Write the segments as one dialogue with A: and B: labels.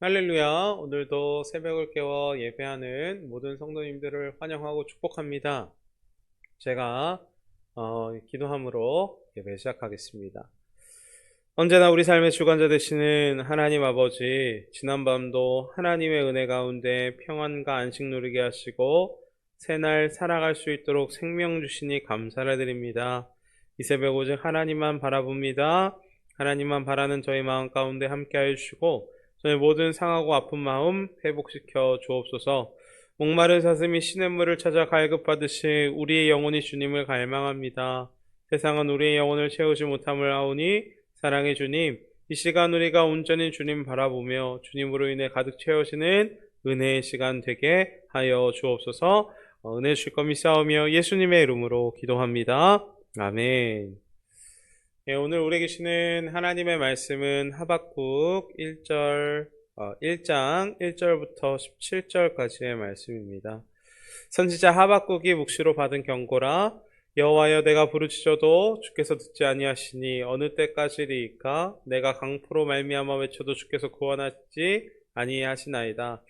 A: 할렐루야. 오늘도 새벽을 깨워 예배하는 모든 성도님들을 환영하고 축복합니다. 제가 어, 기도함으로 예배 시작하겠습니다. 언제나 우리 삶의 주관자 되시는 하나님 아버지, 지난밤도 하나님의 은혜 가운데 평안과 안식 누리게 하시고 새날 살아갈 수 있도록 생명 주시니 감사를 드립니다. 이 새벽 오직 하나님만 바라봅니다. 하나님만 바라는 저희 마음 가운데 함께하여 주시고 저희 모든 상하고 아픈 마음 회복시켜 주옵소서. 목마른 사슴이 시냇물을 찾아 갈급하듯이 우리의 영혼이 주님을 갈망합니다. 세상은 우리의 영혼을 채우지 못함을 아오니 사랑의 주님, 이 시간 우리가 온전히 주님 바라보며 주님으로 인해 가득 채워지는 은혜의 시간 되게 하여 주옵소서. 어, 은혜 주실 것 믿사오며 예수님의 이름으로 기도합니다. 아멘. 예, 오늘 우리에게 주시는 하나님의 말씀은 하박국 1절, 어, 1장 1절부터 17절까지의 말씀입니다. 선지자 하박국이 묵시로 받은 경고라 여호와여 내가 부르짖어도 주께서 듣지 아니하시니 어느 때까지리이까 내가 강포로 말미암아 외쳐도 주께서 구원하지 아니하시나이다.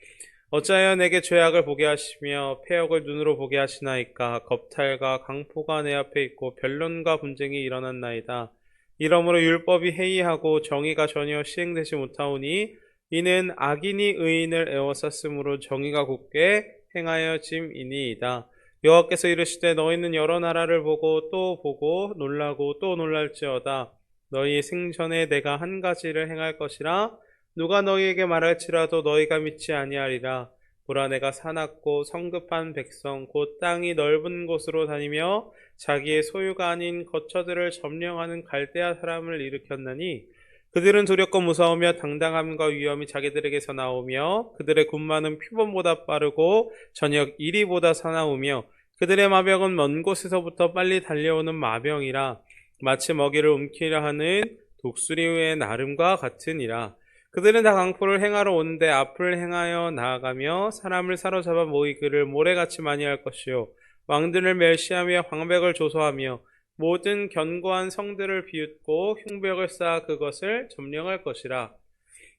A: 어찌하여 내게 죄악을 보게 하시며 폐역을 눈으로 보게 하시나이까 겁탈과 강포가 내 앞에 있고 변론과 분쟁이 일어났나이다. 이러므로 율법이 해이하고 정의가 전혀 시행되지 못하오니 이는 악인이 의인을 애워쌌으므로 정의가 굳게 행하여 짐이니이다. 여호와께서 이르시되 너희는 여러 나라를 보고 또 보고 놀라고 또 놀랄지어다. 너희 생전에 내가 한 가지를 행할 것이라 누가 너희에게 말할지라도 너희가 믿지 아니하리라. 보라 내가 사납고 성급한 백성 곧 땅이 넓은 곳으로 다니며 자기의 소유가 아닌 거처들을 점령하는 갈대아 사람을 일으켰나니 그들은 두렵고 무서우며 당당함과 위험이 자기들에게서 나오며 그들의 군마는 표범보다 빠르고 저녁 이리보다 사나우며 그들의 마병은 먼 곳에서부터 빨리 달려오는 마병이라 마치 먹이를 움키려 하는 독수리의 나름과 같으니라 그들은 다 강포를 행하러 오는데 앞을 행하여 나아가며 사람을 사로잡아 모이 그를 모래같이 많이 할 것이요. 왕들을 멸시하며 황백을 조소하며 모든 견고한 성들을 비웃고 흉벽을 쌓아 그것을 점령할 것이라.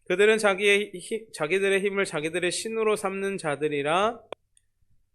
A: 그들은 자기의 힘, 자기들의 힘을 자기들의 신으로 삼는 자들이라.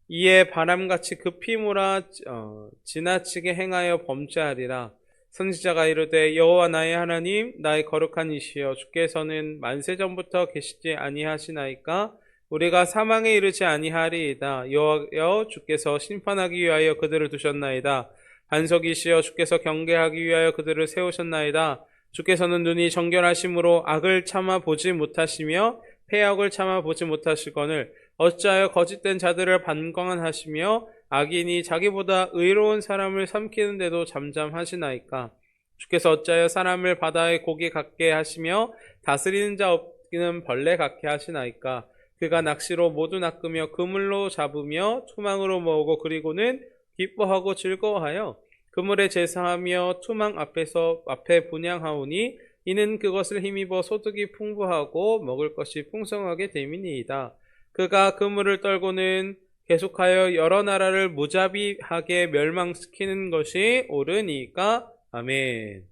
A: 이에 바람같이 급히 몰아 어, 지나치게 행하여 범죄하리라 선지자가 이르되 여호와 나의 하나님 나의 거룩한 이시여 주께서는 만세 전부터 계시지 아니하시나이까? 우리가 사망에 이르지 아니하리이다. 여호와여 주께서 심판하기 위하여 그들을 두셨나이다. 반석이시여 주께서 경계하기 위하여 그들을 세우셨나이다. 주께서는 눈이 정결하심으로 악을 참아 보지 못하시며 폐역을 참아 보지 못하시거늘 어찌하여 거짓된 자들을 반광하시며 악인이 자기보다 의로운 사람을 삼키는데도 잠잠하시나이까? 주께서 어찌하여 사람을 바다의 고기 같게 하시며 다스리는 자 없기는 벌레 같게 하시나이까? 그가 낚시로 모두 낚으며 그물로 잡으며 투망으로 모으고 그리고는 기뻐하고 즐거워하여 그물에 제사하며 투망 앞에서 앞에 분양하오니 이는 그것을 힘입어 소득이 풍부하고 먹을 것이 풍성하게 됨이니이다. 그가 그물을 떨고는 계속하여 여러 나라를 무자비하게 멸망시키는 것이 옳으니까 아멘.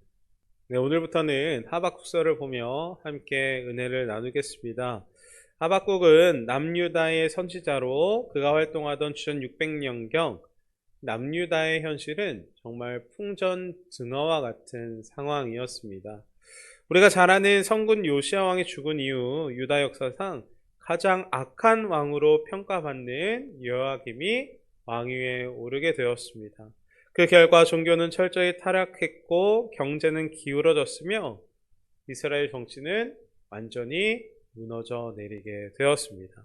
A: 네, 오늘부터는 하박국서를 보며 함께 은혜를 나누겠습니다. 하박국은 남유다의 선지자로 그가 활동하던 주전 600년경 남유다의 현실은 정말 풍전등어와 같은 상황이었습니다. 우리가 잘 아는 성군 요시아 왕이 죽은 이후 유다 역사상 가장 악한 왕으로 평가받는 여호와김이 왕위에 오르게 되었습니다. 그 결과 종교는 철저히 타락했고 경제는 기울어졌으며 이스라엘 정치는 완전히 무너져 내리게 되었습니다.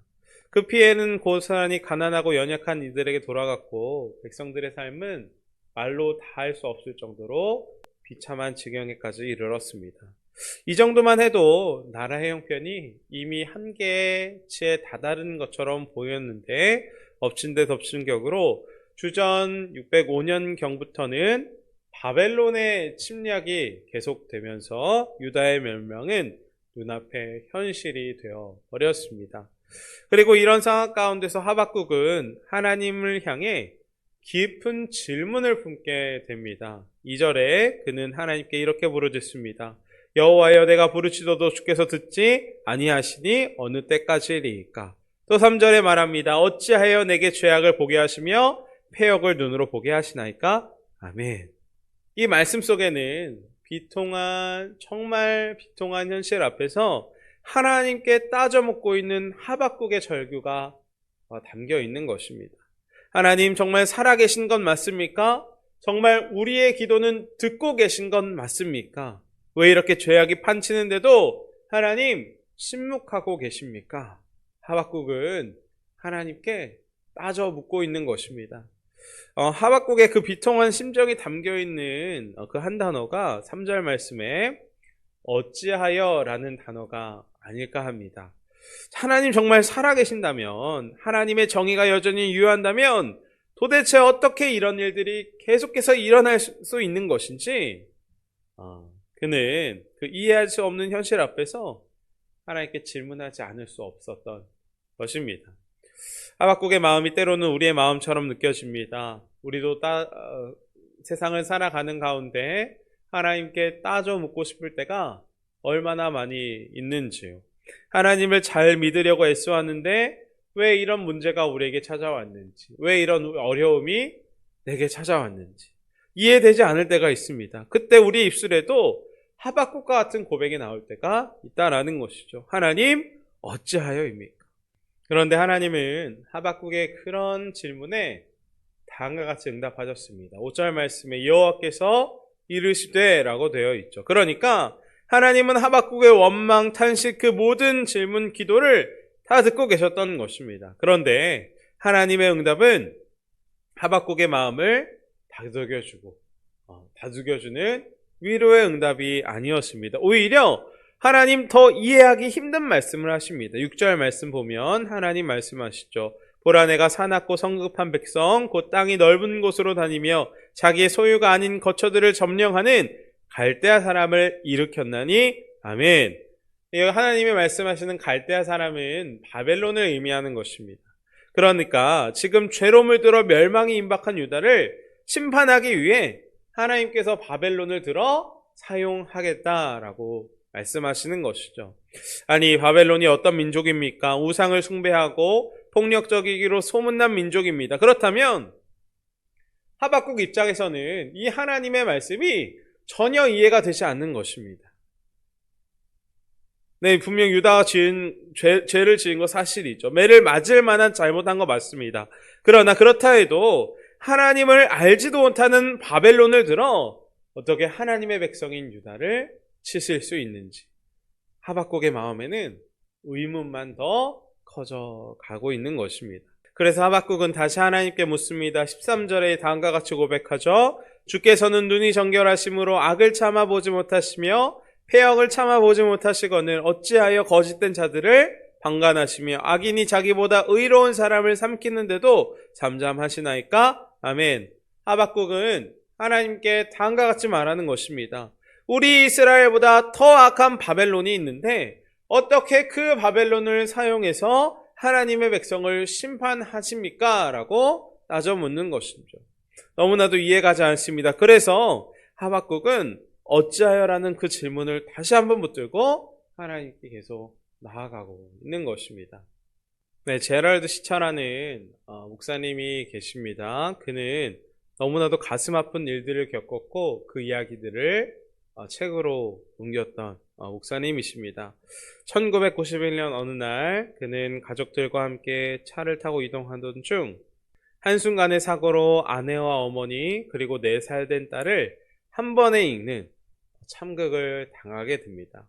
A: 그 피해는 고스란히 가난하고 연약한 이들에게 돌아갔고 백성들의 삶은 말로 다 할 수 없을 정도로 비참한 지경에까지 이르렀습니다. 이 정도만 해도 나라의 형편이 이미 한계치에 다다른 것처럼 보였는데 엎친 데 덮친 격으로 주전 605년경부터는 바벨론의 침략이 계속되면서 유다의 멸망은 눈앞에 현실이 되어 버렸습니다. 그리고 이런 상황 가운데서 하박국은 하나님을 향해 깊은 질문을 품게 됩니다. 2절에 그는 하나님께 이렇게 부르짖습니다. 여호와여 내가 부르짖어도 주께서 듣지 아니하시니 어느 때까지리이까. 또 3절에 말합니다. 어찌하여 내게 죄악을 보게 하시며 폐역을 눈으로 보게 하시나이까? 아멘. 이 말씀 속에는 비통한 정말 비통한 현실 앞에서 하나님께 따져 먹고 있는 하박국의 절규가 담겨 있는 것입니다. 하나님 정말 살아계신 건 맞습니까? 정말 우리의 기도는 듣고 계신 건 맞습니까? 왜 이렇게 죄악이 판치는데도 하나님 침묵하고 계십니까? 하박국은 하나님께 따져 묻고 있는 것입니다. 어, 하박국의 그 비통한 심정이 담겨 있는 그 한 단어가 3절 말씀에 어찌하여 라는 단어가 아닐까 합니다. 하나님 정말 살아계신다면, 하나님의 정의가 여전히 유효한다면, 도대체 어떻게 이런 일들이 계속해서 일어날 수 있는 것인지, 어, 그는 그 이해할 수 없는 현실 앞에서 하나님께 질문하지 않을 수 없었던 것입니다. 하박국의 마음이 때로는 우리의 마음처럼 느껴집니다. 우리도 따, 어, 세상을 살아가는 가운데 하나님께 따져 묻고 싶을 때가 얼마나 많이 있는지요. 하나님을 잘 믿으려고 애써하는데 왜 이런 문제가 우리에게 찾아왔는지, 왜 이런 어려움이 내게 찾아왔는지 이해되지 않을 때가 있습니다. 그때 우리 입술에도 하박국과 같은 고백이 나올 때가 있다라는 것이죠. 하나님 어찌하여입니까? 그런데 하나님은 하박국의 그런 질문에 다음과 같이 응답하셨습니다. 5절 말씀에 여호와께서 이르시되라고 되어 있죠. 그러니까 하나님은 하박국의 원망, 탄식 그 모든 질문, 기도를 다 듣고 계셨던 것입니다. 그런데 하나님의 응답은 하박국의 마음을 다독여주고 어, 다독여주는 위로의 응답이 아니었습니다. 오히려 하나님 더 이해하기 힘든 말씀을 하십니다. 6절 말씀 보면 하나님 말씀하시죠. 보라 내가 사납고 성급한 백성 곧 땅이 넓은 곳으로 다니며 자기의 소유가 아닌 거처들을 점령하는 갈대아 사람을 일으켰나니 아멘. 하나님이 말씀하시는 갈대아 사람은 바벨론을 의미하는 것입니다. 그러니까 지금 죄로 물들어 멸망이 임박한 유다를 심판하기 위해 하나님께서 바벨론을 들어 사용하겠다라고 말씀하시는 것이죠. 아니, 바벨론이 어떤 민족입니까? 우상을 숭배하고 폭력적이기로 소문난 민족입니다. 그렇다면 하박국 입장에서는 이 하나님의 말씀이 전혀 이해가 되지 않는 것입니다. 네, 분명 유다가 지은 죄, 죄를 지은 거 사실이죠. 매를 맞을 만한 잘못한 거 맞습니다. 그러나 그렇다 해도 하나님을 알지도 못하는 바벨론을 들어 어떻게 하나님의 백성인 유다를 치실 수 있는지 하박국의 마음에는 의문만 더 커져 가고 있는 것입니다. 그래서 하박국은 다시 하나님께 묻습니다. 13절에 다음과 같이 고백하죠. 주께서는 눈이 정결하심으로 악을 참아보지 못하시며 폐역을 참아보지 못하시거늘 어찌하여 거짓된 자들을 방관하시며 악인이 자기보다 의로운 사람을 삼키는데도 잠잠하시나이까? 아멘. 하박국은 하나님께 다음과 같이 말하는 것입니다. 우리 이스라엘보다 더 악한 바벨론이 있는데 어떻게 그 바벨론을 사용해서 하나님의 백성을 심판하십니까? 라고 따져 묻는 것이죠. 너무나도 이해가지 않습니다. 그래서 하박국은 어찌하여라는 그 질문을 다시 한번 붙들고 하나님께 계속 나아가고 있는 것입니다. 네, 제랄드 시차라는 어, 목사님이 계십니다. 그는 너무나도 가슴 아픈 일들을 겪었고 그 이야기들을 어, 책으로 옮겼던 어, 목사님이십니다. 1991년 어느 날 그는 가족들과 함께 차를 타고 이동하던 중 한순간의 사고로 아내와 어머니 그리고 4살 된 딸을 한 번에 읽는 참극을 당하게 됩니다.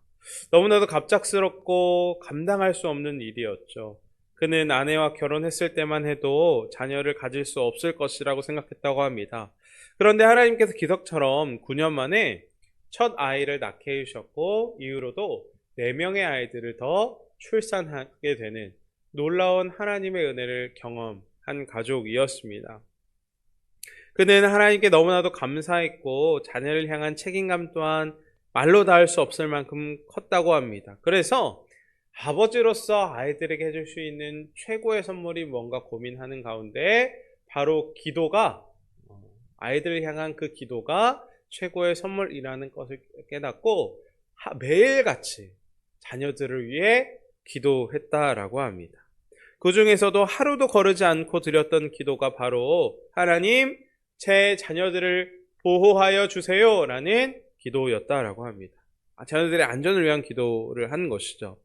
A: 너무나도 갑작스럽고 감당할 수 없는 일이었죠. 그는 아내와 결혼했을 때만 해도 자녀를 가질 수 없을 것이라고 생각했다고 합니다. 그런데 하나님께서 기적처럼 9년 만에 첫 아이를 낳게 해주셨고 이후로도 4명의 아이들을 더 출산하게 되는 놀라운 하나님의 은혜를 경험한 가족이었습니다. 그는 하나님께 너무나도 감사했고 자녀를 향한 책임감 또한 말로 닿을 수 없을 만큼 컸다고 합니다. 그래서 아버지로서 아이들에게 해줄 수 있는 최고의 선물이 뭔가 고민하는 가운데 바로 기도가 아이들을 향한 그 기도가 최고의 선물이라는 것을 깨닫고 하- 매일같이 자녀들을 위해 기도했다라고 합니다. 그 중에서도 하루도 거르지 않고 드렸던 기도가 바로 하나님 제 자녀들을 보호하여 주세요라는 기도였다라고 합니다. 아, 자녀들의 안전을 위한 기도를 한 것이죠.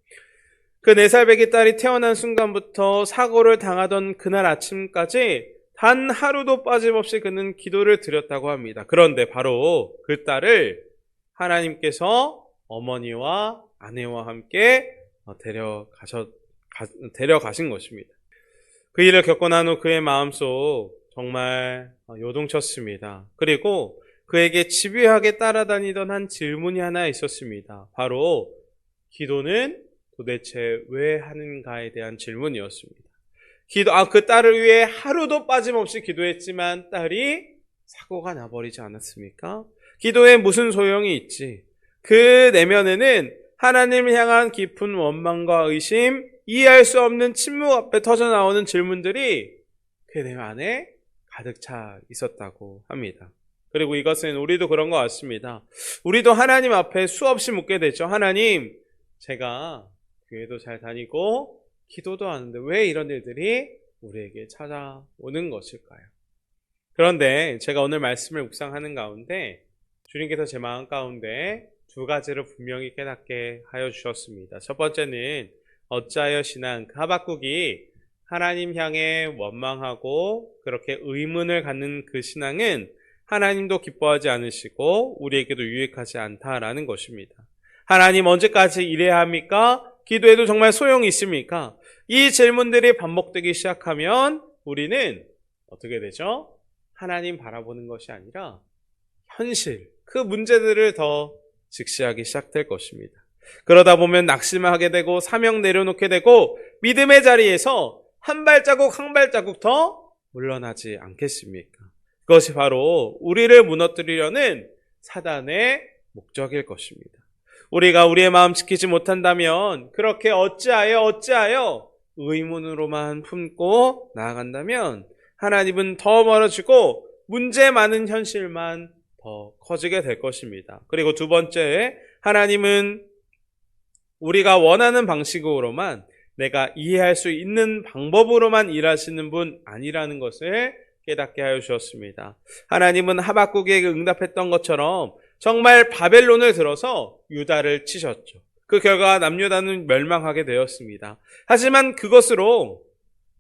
A: 그 4살 배기 딸이 태어난 순간부터 사고를 당하던 그날 아침까지 단 하루도 빠짐없이 그는 기도를 드렸다고 합니다. 그런데 바로 그 딸을 하나님께서 어머니와 아내와 함께 어, 데려가셨, 가- 데려가신 것입니다. 그 일을 겪고 난 후 그의 마음속 정말 어, 요동쳤습니다. 그리고 그에게 집요하게 따라다니던 한 질문이 하나 있었습니다. 바로 기도는 도대체 왜 하는가에 대한 질문이었습니다. 기도, 아, 그 딸을 위해 하루도 빠짐없이 기도했지만 딸이 사고가 나버리지 않았습니까? 기도에 무슨 소용이 있지? 그 내면에는 하나님을 향한 깊은 원망과 의심, 이해할 수 없는 침묵 앞에 터져 나오는 질문들이 그 내면 안에 가득 차 있었다고 합니다. 그리고 이것은 우리도 그런 것 같습니다. 우리도 하나님 앞에 수없이 묻게 되죠. 하나님, 제가 교회도 잘 다니고 기도도 하는데 왜 이런 일들이 우리에게 찾아오는 것일까요? 그런데 제가 오늘 말씀을 묵상하는 가운데 주님께서 제 마음 가운데 두 가지를 분명히 깨닫게 하여 주셨습니다. 첫 번째는 어찌하여 신앙 그 하박국이 하나님 향해 원망하고 그렇게 의문을 갖는 그 신앙은 하나님도 기뻐하지 않으시고 우리에게도 유익하지 않다라는 것입니다. 하나님 언제까지 이래야 합니까? 기도해도 정말 소용이 있습니까? 이 질문들이 반복되기 시작하면 우리는 어떻게 되죠? 하나님 바라보는 것이 아니라 현실, 그 문제들을 더 직시하기 시작될 것입니다. 그러다 보면 낙심하게 되고 사명 내려놓게 되고 믿음의 자리에서 한 발자국 한 발자국 더 물러나지 않겠습니까? 그것이 바로 우리를 무너뜨리려는 사단의 목적일 것입니다. 우리가 우리의 마음 지키지 못한다면 그렇게 어찌하여 어찌하여 의문으로만 품고 나아간다면 하나님은 더 멀어지고 문제 많은 현실만 더 커지게 될 것입니다. 그리고 두 번째, 하나님은 우리가 원하는 방식으로만 내가 이해할 수 있는 방법으로만 일하시는 분 아니라는 것을 깨닫게 하여 주셨습니다. 하나님은 하박국에게 응답했던 것처럼 정말 바벨론을 들어서 유다를 치셨죠. 그 결과 남유다는 멸망하게 되었습니다. 하지만 그것으로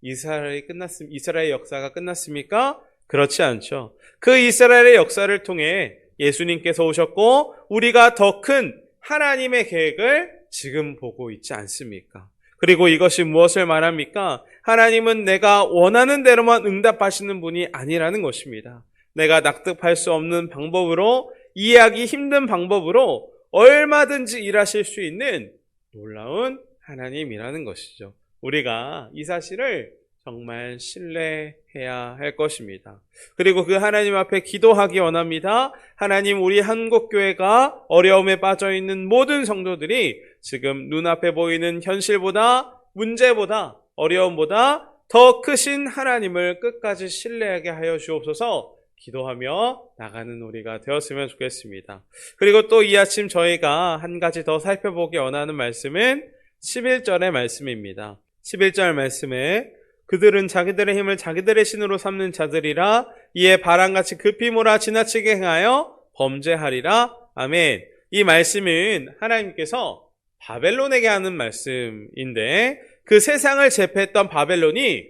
A: 이스라엘이 끝났습 이스라엘 역사가 끝났습니까? 그렇지 않죠. 그 이스라엘의 역사를 통해 예수님께서 오셨고 우리가 더 큰 하나님의 계획을 지금 보고 있지 않습니까? 그리고 이것이 무엇을 말합니까? 하나님은 내가 원하는 대로만 응답하시는 분이 아니라는 것입니다. 내가 납득할 수 없는 방법으로 이해하기 힘든 방법으로 얼마든지 일하실 수 있는 놀라운 하나님이라는 것이죠. 우리가 이 사실을 정말 신뢰해야 할 것입니다. 그리고 그 하나님 앞에 기도하기 원합니다. 하나님, 우리 한국교회가 어려움에 빠져 있는 모든 성도들이 지금 눈앞에 보이는 현실보다, 문제보다, 어려움보다 더 크신 하나님을 끝까지 신뢰하게 하여 주옵소서 기도하며 나가는 우리가 되었으면 좋겠습니다. 그리고 또 이 아침 저희가 한 가지 더 살펴보기 원하는 말씀은 11절의 말씀입니다. 11절 말씀에 그들은 자기들의 힘을 자기들의 신으로 삼는 자들이라 이에 바람같이 급히 몰아 지나치게 행하여 범죄하리라. 아멘. 이 말씀은 하나님께서 바벨론에게 하는 말씀인데 그 세상을 제패했던 바벨론이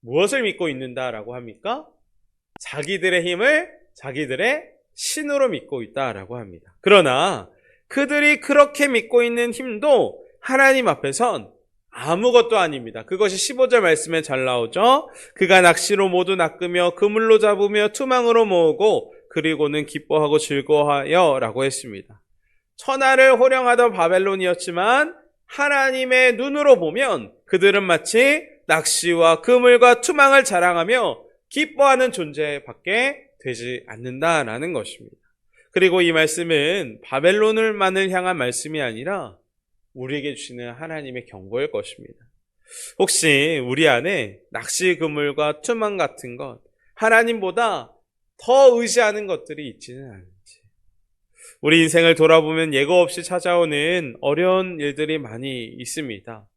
A: 무엇을 믿고 있는다라고 합니까? 자기들의 힘을 자기들의 신으로 믿고 있다라고 합니다. 그러나 그들이 그렇게 믿고 있는 힘도 하나님 앞에선 아무것도 아닙니다. 그것이 15절 말씀에 잘 나오죠. 그가 낚시로 모두 낚으며 그물로 잡으며 투망으로 모으고 그리고는 기뻐하고 즐거워하여 라고 했습니다. 천하를 호령하던 바벨론이었지만 하나님의 눈으로 보면 그들은 마치 낚시와 그물과 투망을 자랑하며 기뻐하는 존재밖에 되지 않는다라는 것입니다. 그리고 이 말씀은 바벨론을만을 향한 말씀이 아니라 우리에게 주시는 하나님의 경고일 것입니다. 혹시 우리 안에 낚시 그물과 투망 같은 것, 하나님보다 더 의지하는 것들이 있지는 않은지. 우리 인생을 돌아보면 예고 없이 찾아오는 어려운 일들이 많이 있습니다.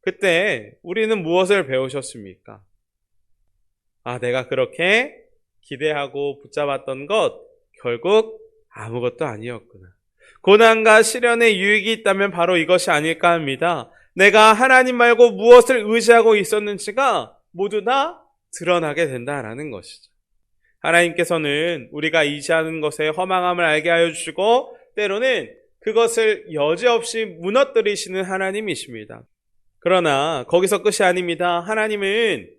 A: 그때 우리는 무엇을 배우셨습니까? 아, 내가 그렇게 기대하고 붙잡았던 것, 결국 아무것도 아니었구나. 고난과 시련의 유익이 있다면 바로 이것이 아닐까 합니다. 내가 하나님 말고 무엇을 의지하고 있었는지가 모두 다 드러나게 된다라는 것이죠. 하나님께서는 우리가 의지하는 것에 허망함을 알게 하여 주시고 때로는 그것을 여지없이 무너뜨리시는 하나님이십니다. 그러나 거기서 끝이 아닙니다. 하나님은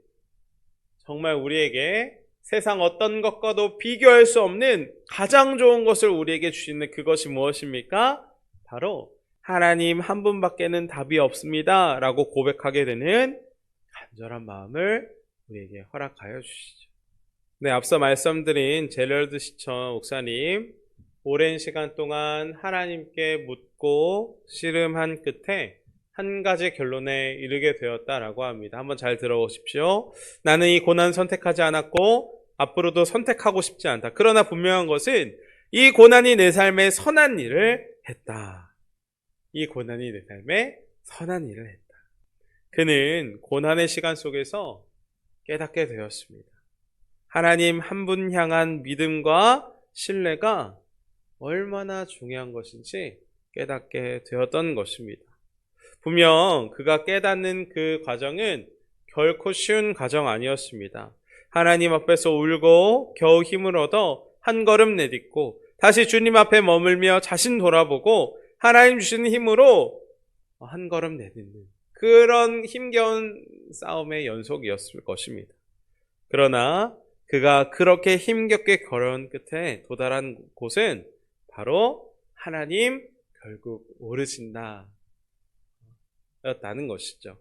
A: 정말 우리에게 세상 어떤 것과도 비교할 수 없는 가장 좋은 것을 우리에게 주시는 그것이 무엇입니까? 바로 하나님 한 분밖에는 답이 없습니다. 라고 고백하게 되는 간절한 마음을 우리에게 허락하여 주시죠. 네, 앞서 말씀드린 제럴드 시청 목사님, 오랜 시간 동안 하나님께 묻고 씨름한 끝에 한 가지 결론에 이르게 되었다라고 합니다. 한번 잘 들어보십시오. 나는 이 고난 선택하지 않았고 앞으로도 선택하고 싶지 않다. 그러나 분명한 것은 이 고난이 내 삶에 선한 일을 했다. 이 고난이 내 삶에 선한 일을 했다. 그는 고난의 시간 속에서 깨닫게 되었습니다. 하나님 한 분 향한 믿음과 신뢰가 얼마나 중요한 것인지 깨닫게 되었던 것입니다. 분명 그가 깨닫는 그 과정은 결코 쉬운 과정 아니었습니다. 하나님 앞에서 울고 겨우 힘을 얻어 한 걸음 내딛고 다시 주님 앞에 머물며 자신 돌아보고 하나님 주시는 힘으로 한 걸음 내딛는 그런 힘겨운 싸움의 연속이었을 것입니다. 그러나 그가 그렇게 힘겹게 걸어온 끝에 도달한 곳은 바로 하나님 결국 오르신다. 였다는 것이죠.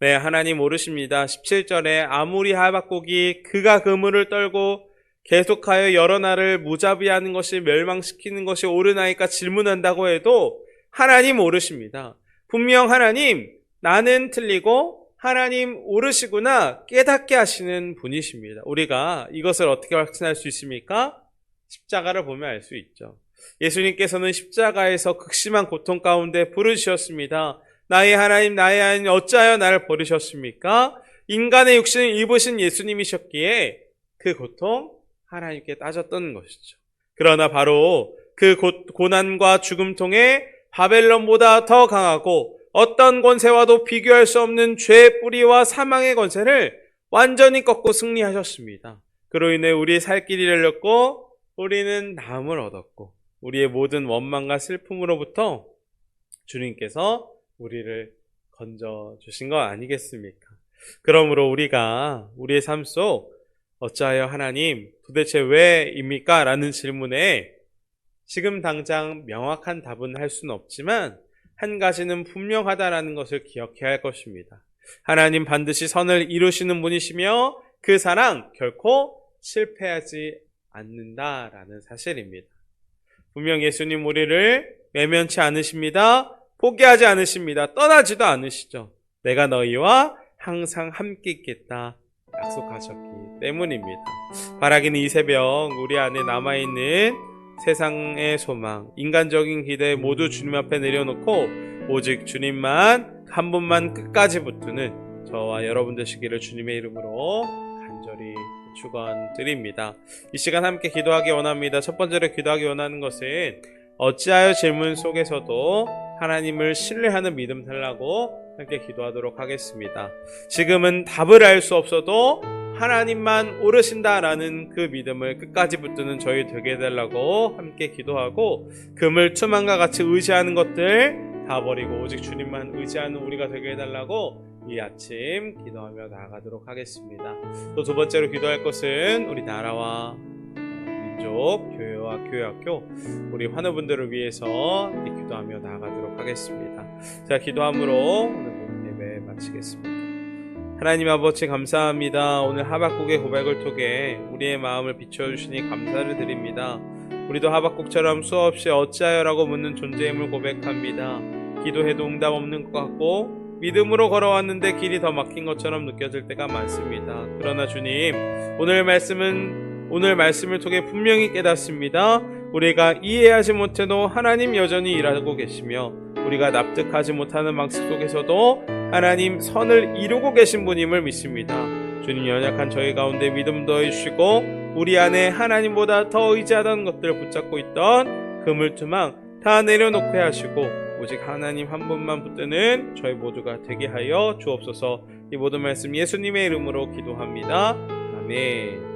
A: 네, 하나님 오르십니다. 17절에 아무리 하박국이 그가 그물을 떨고 계속하여 여러 날을 무자비하는 것이 멸망시키는 것이 옳으나이까 질문한다고 해도 하나님 오르십니다. 분명 하나님 나는 틀리고 하나님 오르시구나 깨닫게 하시는 분이십니다. 우리가 이것을 어떻게 확신할 수 있습니까? 십자가를 보면 알 수 있죠. 예수님께서는 십자가에서 극심한 고통 가운데 부르셨습니다. 나의 하나님, 나의 하나님, 어찌하여 나를 버리셨습니까? 인간의 육신을 입으신 예수님이셨기에 그 고통 하나님께 따졌던 것이죠. 그러나 바로 그 고, 난과 죽음 통해 바벨론보다 더 강하고 어떤 권세와도 비교할 수 없는 죄의 뿌리와 사망의 권세를 완전히 꺾고 승리하셨습니다. 그로 인해 우리의 살 길이 열렸고 우리는 나음을 얻었고 우리의 모든 원망과 슬픔으로부터 주님께서 우리를 건져 주신 거 아니겠습니까? 그러므로 우리가 우리의 삶 속 어찌하여 하나님 도대체 왜입니까? 라는 질문에 지금 당장 명확한 답은 할 수는 없지만 한 가지는 분명하다라는 것을 기억해야 할 것입니다. 하나님 반드시 선을 이루시는 분이시며 그 사랑 결코 실패하지 않는다라는 사실입니다. 분명 예수님 우리를 외면치 않으십니다. 포기하지 않으십니다. 떠나지도 않으시죠. 내가 너희와 항상 함께 있겠다 약속하셨기 때문입니다. 바라기는 이 새벽 우리 안에 남아있는 세상의 소망, 인간적인 기대 모두 주님 앞에 내려놓고 오직 주님만 한 분만 끝까지 붙드는 저와 여러분 되시기를 주님의 이름으로 간절히 축원드립니다. 이 시간 함께 기도하기 원합니다. 첫 번째로 기도하기 원하는 것은 어찌하여 질문 속에서도 하나님을 신뢰하는 믿음 달라고 함께 기도하도록 하겠습니다. 지금은 답을 알 수 없어도 하나님만 오르신다라는 그 믿음을 끝까지 붙드는 저희 되게 해달라고 함께 기도하고 금을 투망과 같이 의지하는 것들 다 버리고 오직 주님만 의지하는 우리가 되게 해달라고 이 아침 기도하며 나아가도록 하겠습니다. 또 두 번째로 기도할 것은 우리 나라와 민족, 교회와 교회학교, 우리 환우분들을 위해서 기도하며 나아가도록 하겠습니다. 자, 기도함으로 오늘 모든 예배 마치겠습니다. 하나님 아버지 감사합니다. 오늘 하박국의 고백을 통해 우리의 마음을 비춰주시니 감사를 드립니다. 우리도 하박국처럼 수없이 어찌하여라고 묻는 존재임을 고백합니다. 기도해도 응답 없는 것 같고 믿음으로 걸어왔는데 길이 더 막힌 것처럼 느껴질 때가 많습니다. 그러나 주님, 오늘 말씀은 오늘 말씀을 통해 분명히 깨닫습니다. 우리가 이해하지 못해도 하나님 여전히 일하고 계시며 우리가 납득하지 못하는 방식 속에서도 하나님 선을 이루고 계신 분임을 믿습니다. 주님 연약한 저희 가운데 믿음 더해주시고 우리 안에 하나님보다 더 의지하던 것들을 붙잡고 있던 그물투망 다 내려놓게 하시고 오직 하나님 한 분만 붙드는 저희 모두가 되게 하여 주옵소서 이 모든 말씀 예수님의 이름으로 기도합니다. 아멘.